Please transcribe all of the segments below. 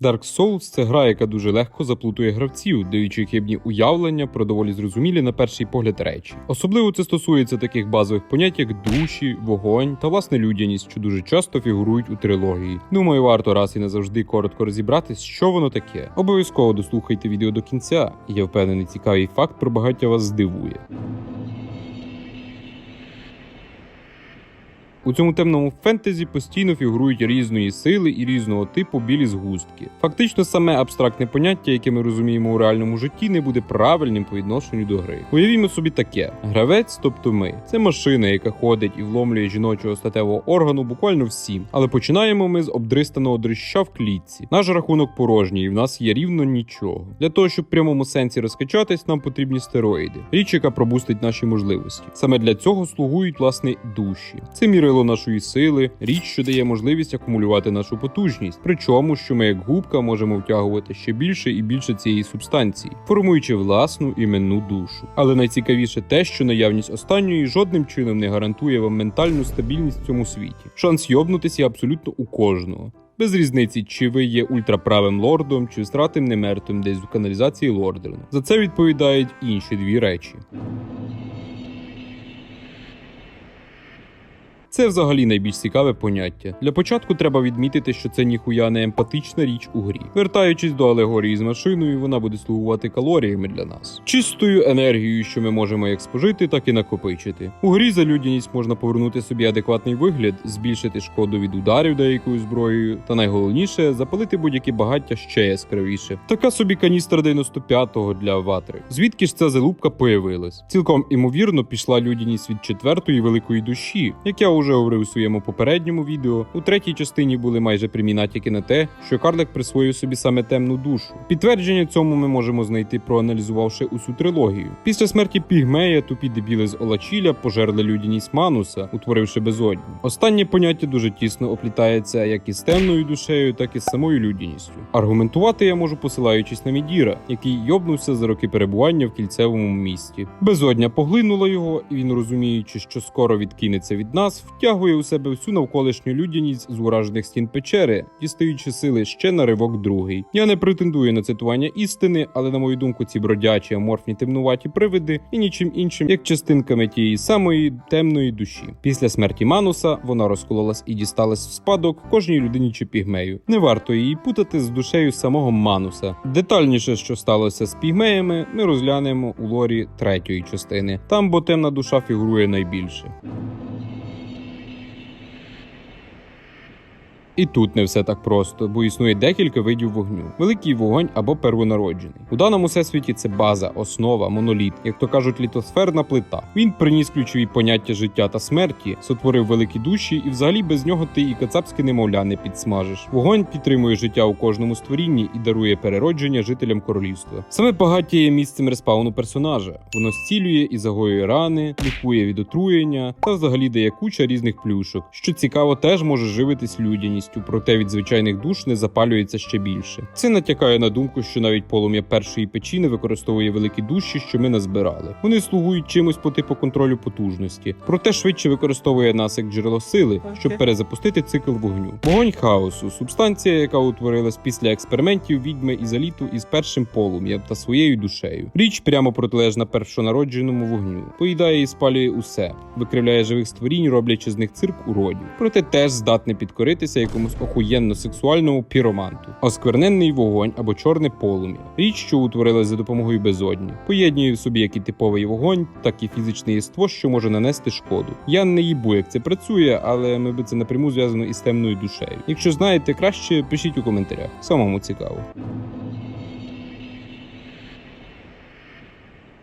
Dark Souls це гра, яка дуже легко заплутує гравців, даючи хибні уявлення про доволі зрозумілі на перший погляд речі. Особливо це стосується таких базових понять, як душі, вогонь та власне людяність, що дуже часто фігурують у трилогії. Думаю, варто раз і назавжди коротко розібратись, що воно таке. Обов'язково дослухайте відео до кінця, я впевнений, цікавий факт про багаття вас здивує. У цьому темному фентезі постійно фігурують різної сили і різного типу білі згустки. Фактично, саме абстрактне поняття, яке ми розуміємо у реальному житті, не буде правильним по відношенню до гри. Уявімо собі таке: гравець, тобто ми, це машина, яка ходить і вломлює жіночого статевого органу буквально всім. Але починаємо ми з обдристаного дрища в клітці. Наш рахунок порожній, і в нас є рівно нічого. Для того, щоб в прямому сенсі розкачатись, нам потрібні стероїди. Річ, яка пробустить наші можливості. Саме для цього слугують власне душі. Це мірило нашої сили, річ, що дає можливість акумулювати нашу потужність. Причому, що ми, як губка, можемо втягувати ще більше і більше цієї субстанції, формуючи власну іменну душу. Але найцікавіше те, що наявність останньої жодним чином не гарантує вам ментальну стабільність в цьому світі. Шанс йобнутися абсолютно у кожного. Без різниці, чи ви є ультраправим лордом, чи стратим немертвим десь в каналізації лордерну. За це відповідають інші дві речі. Це взагалі найбільш цікаве поняття. Для початку треба відмітити, що це ніхуя не емпатична річ у грі. Вертаючись до алегорії з машиною, вона буде слугувати калоріями для нас, чистою енергією, що ми можемо як спожити, так і накопичити. У грі за людяність можна повернути собі адекватний вигляд, збільшити шкоду від ударів деякою зброєю, та найголовніше запалити будь-які багаття ще яскравіше. Така собі каністра 95-го для ватри. Звідки ж ця залупка появилась? Цілком імовірно пішла людяність від четвертої великої душі, як я уже говорив у своєму попередньому відео. У третій частині були майже прямі натяки на те, що Карлик присвоїв собі саме темну душу. Підтвердження цьому ми можемо знайти, проаналізувавши усю трилогію. Після смерті Пігмея тупі дебіли з Олачіля пожерли людяність Мануса, утворивши безодню. Останнє поняття дуже тісно оплітається як із темною душею, так і з самою людяністю. Аргументувати я можу, посилаючись на Мідіра, який йобнувся за роки перебування в кільцевому місті. Безодня поглинула його, і він, розуміючи, що скоро відкинеться від нас, втягує у себе всю навколишню людяність з уражених стін печери, дістаючи сили ще на ривок другий. Я не претендую на цитування істини, але на мою думку, ці бродячі аморфні темнуваті привиди і нічим іншим, як частинками тієї самої темної душі. Після смерті Мануса вона розкололась і дісталась в спадок кожній людині чи пігмею. Не варто її путати з душею самого Мануса. Детальніше, що сталося з пігмеями, ми розглянемо у лорі третьої частини. Там бо темна душа фігурує найбільше. І тут не все так просто, бо існує декілька видів вогню: великий вогонь або первонароджений. У даному всесвіті це база, основа, моноліт, як то кажуть, літосферна плита. Він приніс ключові поняття життя та смерті, сотворив великі душі, і взагалі без нього ти і кацапське немовля не підсмажиш. Вогонь підтримує життя у кожному створінні і дарує переродження жителям королівства. Саме багаття є місцем респауну персонажа. Воно зцілює і загоює рани, лікує від отруєння та взагалі дає куча різних плюшок. Що цікаво, теж може живитись людяністю, проте від звичайних душ не запалюється ще більше. Це натякає на думку, що навіть полум'я першої печі не використовує великі душі, що ми назбирали. Вони слугують чимось по типу контролю потужності, проте швидше використовує нас як джерело сили, щоб перезапустити цикл вогню. Вогонь хаосу субстанція, яка утворилась після експериментів відьми ізоліту із першим полум'ям та своєю душею. Річ прямо протилежна першонародженому вогню. Поїдає і спалює усе, викривляє живих створінь, роблячи з них цирк уродів. Проте теж здатне підкоритися якомусь охуєнно сексуальному піроманту. Оскверненний вогонь або чорне полум'я. Річ, що утворилась за допомогою безодні, поєднює в собі як і типовий вогонь, так і фізичне єство, що може нанести шкоду. Я не їбу, як це працює, але мабуть це напряму зв'язано із темною душею. Якщо знаєте краще, пишіть у коментарях. Самому цікаво.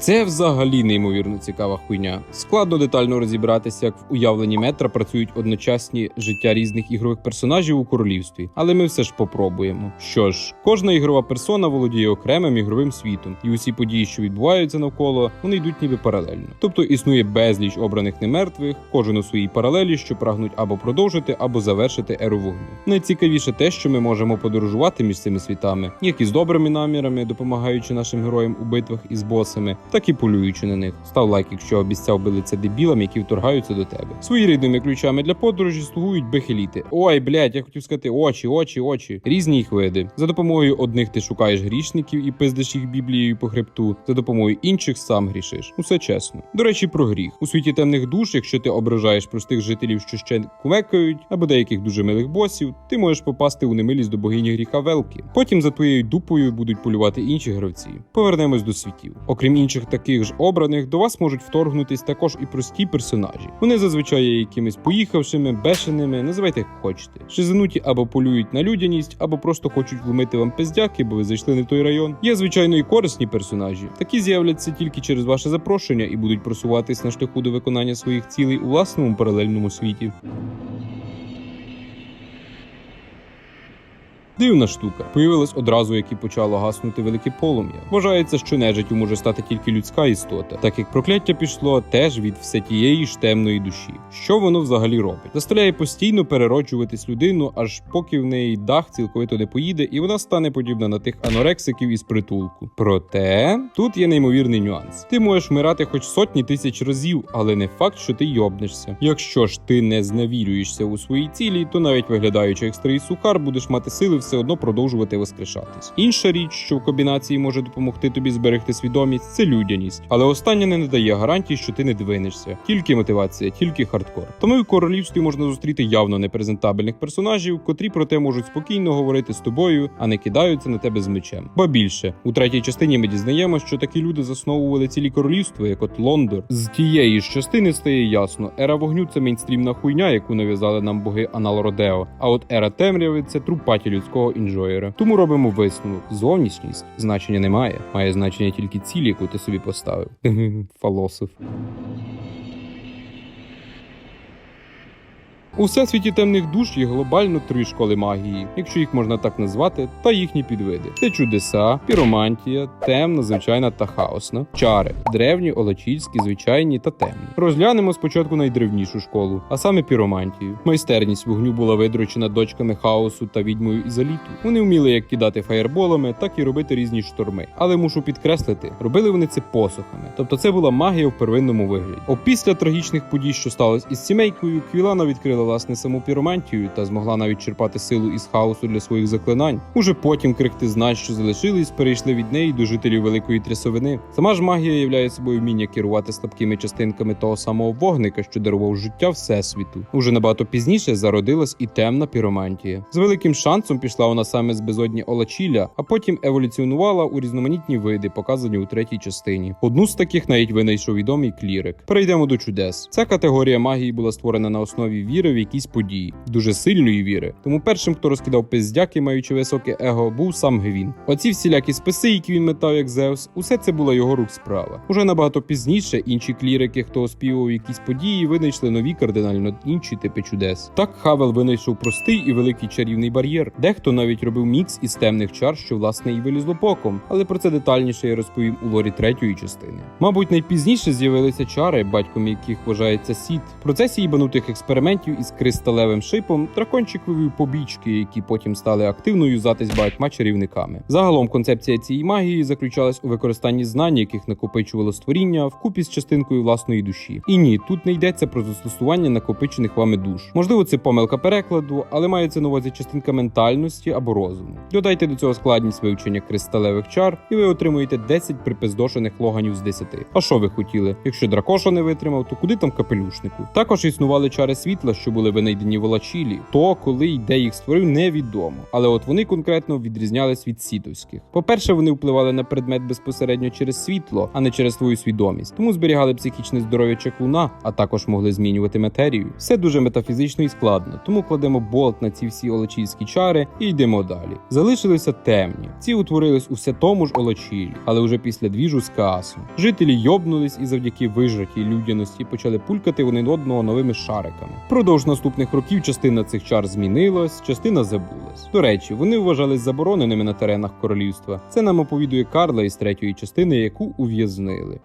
Це взагалі неймовірно цікава хуйня. Складно детально розібратися, як в уявленні метра працюють одночасні життя різних ігрових персонажів у королівстві, але ми все ж попробуємо. Що ж, кожна ігрова персона володіє окремим ігровим світом, і усі події, що відбуваються навколо, вони йдуть ніби паралельно. Тобто існує безліч обраних немертвих, кожен у своїй паралелі, що прагнуть або продовжити, або завершити еру вогню. Найцікавіше те, що ми можемо подорожувати між цими світами, як і з добрими намірами, допомагаючи нашим героям у битвах із босами так і полюючи на них. Став лайк, якщо обіцяв би лице дебілам, які вторгаються до тебе. Своєрідними ключами для подорожі слугують бехеліти. Ой, блядь, я хотів сказати очі, очі, очі. Різні їх види. За допомогою одних ти шукаєш грішників і пиздиш їх біблією по хребту. За допомогою інших сам грішиш. Усе чесно. До речі, про гріх у світі темних душ, якщо ти ображаєш простих жителів, що ще кумекають, або деяких дуже милих босів, ти можеш попасти у немилість до богині гріха Велки. Потім за твоєю дупою будуть полювати інші гравці. Повернемось до світів. Окрім інших таких ж обраних, до вас можуть вторгнутись також і прості персонажі. Вони зазвичай є якимись поїхавшими, бешеними, називайте як хочете. Шизануті або полюють на людяність, або просто хочуть вломити вам пиздяки, бо ви зайшли не в той район. Є звичайно і корисні персонажі. Такі з'являться тільки через ваше запрошення і будуть просуватись на шляху до виконання своїх цілей у власному паралельному світі. Дивна штука. Появилась одразу, як і почало гаснути велике полум'я. Вважається, що нежиттю може стати тільки людська істота, так як прокляття пішло теж від все тієї ж темної душі. Що воно взагалі робить? Заставляє постійно перероджуватись людину, аж поки в неї дах цілковито не поїде, і вона стане подібна на тих анорексиків із притулку. Проте тут є неймовірний нюанс. Ти можеш вмирати хоч сотні тисяч разів, але не факт, що ти йобнешся. Якщо ж ти не зневірюєшся у своїй цілі, то навіть виглядаючи як старий сухар, будеш мати сили все одно продовжувати воскрешатись. Інша річ, що в комбінації може допомогти тобі зберегти свідомість, це людяність, але остання не надає гарантій, що ти не двинешся. Тільки мотивація, тільки хардкор. Тому і в королівстві можна зустріти явно непрезентабельних персонажів, котрі проте можуть спокійно говорити з тобою, а не кидаються на тебе з мечем. Ба більше у третій частині ми дізнаємося, що такі люди засновували цілі королівства, як от Лондор. З тієї ж частини стає ясно, ера вогню це мейнстрімна хуйня, яку нав'язали нам боги Анал Родео. А от ера темряви це трупаті людського інжоєра. Тому робимо висновок. Зовнішність значення не має. Має значення тільки ціль, яку ти собі поставив. Фалософ. У всесвіті темних душ є глобально три школи магії, якщо їх можна так назвати, та їхні підвиди: це чудеса, піромантія, темна, звичайна та хаосна, чари, древні, олачільські, звичайні та темні. Розглянемо спочатку найдревнішу школу, а саме піромантію. Майстерність вогню була видручена дочками хаосу та відьмою ізоліту. Вони вміли як кидати фаєрболами, так і робити різні шторми. Але мушу підкреслити, робили вони це посохами. Тобто це була магія в первинному вигляді. Опісля трагічних подій, що сталося із сімейкою, Квілана відкрила власне саму піромантію та змогла навіть черпати силу із хаосу для своїх заклинань. Уже потім крихти знань, що залишились, перейшли від неї до жителів великої трясовини. Сама ж магія являє собою вміння керувати слабкими частинками того самого вогника, що дарував життя всесвіту. Уже набагато пізніше зародилась і темна піромантія. З великим шансом пішла вона саме з безодні Олачіля, а потім еволюціонувала у різноманітні види, показані у третій частині. Одну з таких навіть винайшов відомий клірик. Перейдемо до чудес. Ця категорія магії була створена на основі віри в якісь події, дуже сильної віри. Тому першим, хто розкидав пиздяки, маючи високе его, був сам Гвін. Оці всілякі списи, які він метав як Зевс, усе це була його рук справа. Уже набагато пізніше інші клірики, хто оспівував якісь події, винайшли нові кардинально інші типи чудес. Так Хавел винайшов простий і великий чарівний бар'єр. Дехто навіть робив мікс із темних чар, що власне і вилізло боком, але про це детальніше я розповім у лорі третьої частини. Мабуть, найпізніше з'явилися чари, батьком яких вважається сіт. В процесі їбанутих експериментів із кристалевим шипом дракончик вивів побічки, які потім стали активно юзатись багатьма чарівниками. Загалом концепція цієї магії заключалась у використанні знань, яких накопичувало створіння вкупі з частинкою власної душі. І ні, тут не йдеться про застосування накопичених вами душ. Можливо, це помилка перекладу, але мається на увазі частинка ментальності або розуму. Додайте до цього складність вивчення кристалевих чар, і ви отримуєте 10 припиздошених логанів з 10. А що ви хотіли? Якщо дракоша не витримав, то куди там капелюшнику? Також існували чари світла, що були винайдені в Олачілі. То, коли й де їх створив, невідомо. Але от вони конкретно відрізнялись від сітовських. По-перше, вони впливали на предмет безпосередньо через світло, а не через твою свідомість. Тому зберігали психічне здоров'я чеклуна, а також могли змінювати матерію. Все дуже метафізично і складно, тому кладемо болт на ці всі олачільські чари і йдемо далі. Залишилися темні. Ці утворились у все тому ж Олачілі, але вже після двіжу з Каасом. Жителі йобнулись і завдяки вижатій людяності почали пулькати один одного новими шариками. Продовж наступних років частина цих чар змінилась, частина забулась. До речі, вони вважались забороненими на теренах королівства. Це нам оповідує Карла із третьої частини, яку ув'язнили.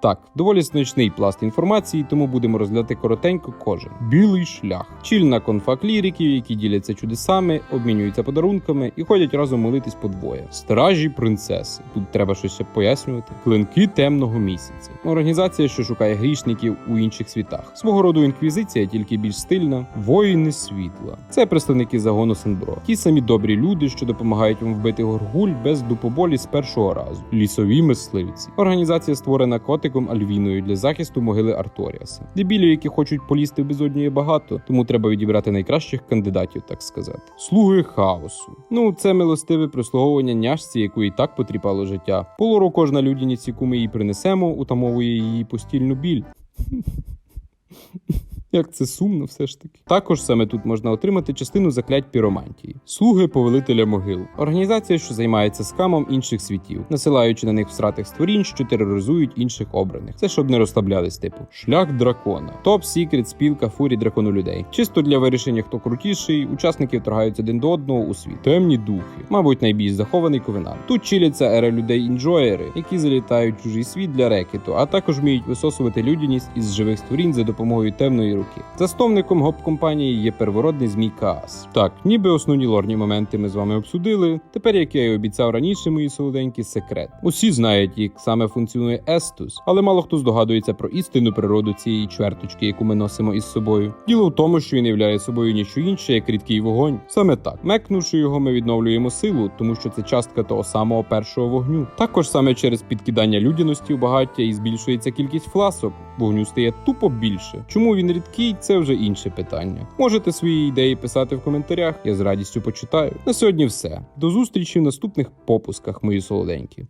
Так, доволі значний пласт інформації, тому будемо розглядати коротенько кожен. Білий шлях. Чільна конфа кліриків, які діляться чудесами, обмінюються подарунками і ходять разом молитись по двоє. Стражі принцеси. Тут треба щось пояснювати. Клинки темного місяця. Організація, що шукає грішників у інших світах. Свого роду інквізиція, тільки більш стильна. Воїни світла. Це представники загону Сенбро. Ті самі добрі люди, що допомагають вам вбити горгуль без дупоболі з першого разу. Лісові мисливці. Організація створена котиком Альвіною для захисту могили Арторіаса. Дебілів, які хочуть полізти в безодню багато, тому треба відібрати найкращих кандидатів, так сказати. Слуги хаосу. Ну, це милостиве прислуговування няшці, яку і так потріпало життя. Полору кожна людяність, яку ми їй принесемо, утамовує її постільну біль. Як це сумно, все ж таки. Також саме тут можна отримати частину заклять піромантії, слуги повелителя могил, організація, що займається скамом інших світів, насилаючи на них всратих створінь, що тероризують інших обраних. Це щоб не розслаблялись, типу шлях дракона, топ сікрет, спілка фурі дракону людей. Чисто для вирішення, хто крутіший, учасники торгаються один до одного у світ. Темні духи, мабуть, найбільш захований ковенант. Тут чиляться ера людей інджоєри, які залітають в чужий світ для рекету, а також вміють висосувати людяність із живих створінь за допомогою темної руки. Засновником гоп-компанії є первородний змій Каас. Так, ніби основні лорні моменти ми з вами обсудили. Тепер, як я і обіцяв раніше, мої солоденькі секрет. Усі знають, як саме функціонує Естус, але мало хто здогадується про істинну природу цієї чверточки, яку ми носимо із собою. Діло в тому, що він являє собою ніщо інше, як рідкий вогонь. Саме так, мекнувши його, ми відновлюємо силу, тому що це частка того самого першого вогню. Також саме через підкидання людяності у багаття і збільшується кількість фласок. Вогню стає тупо більше. Чому він рідкий, це вже інше питання. Можете свої ідеї писати в коментарях, я з радістю почитаю. На сьогодні все. До зустрічі в наступних попусках, мої солоденькі.